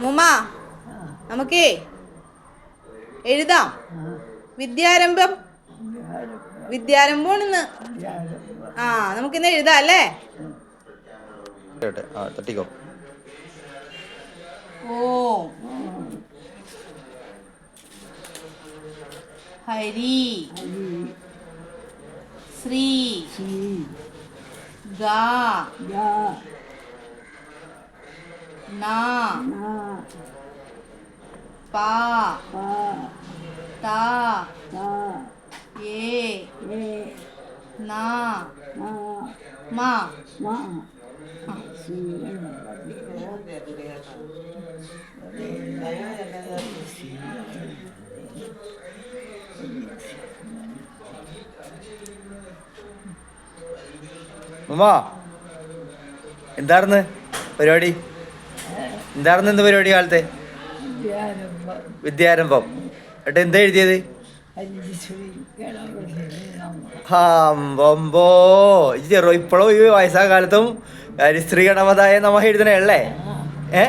മുമ്മ നമുക്കേ എഴുതാം. വിദ്യാരംഭം വിദ്യാരംഭം ഇന്ന്. ആ നമുക്കിന്ന് എഴുതാം അല്ലേ? തട്ടിക്കോ. ഓ. ഹരി. ശ്രീ. ഗാ നാ. പാ. താ. ഏ. നാ. മാ. ഉമ്മ എന്താർന്ന് പരിപാടി? എന്താർന്ന് എന്ത് പരിപാടി കാലത്തെ? വിദ്യാരംഭം. ഏട്ടാ എന്താ എഴുതിയത്? ഹാമ്പോ. ഇപ്പോഴും ഈ വയസ്സാ കാലത്തും ഹരിശ്രീ ഗണപതായ നമ്മ എഴുതണേ അല്ലേ ഏ?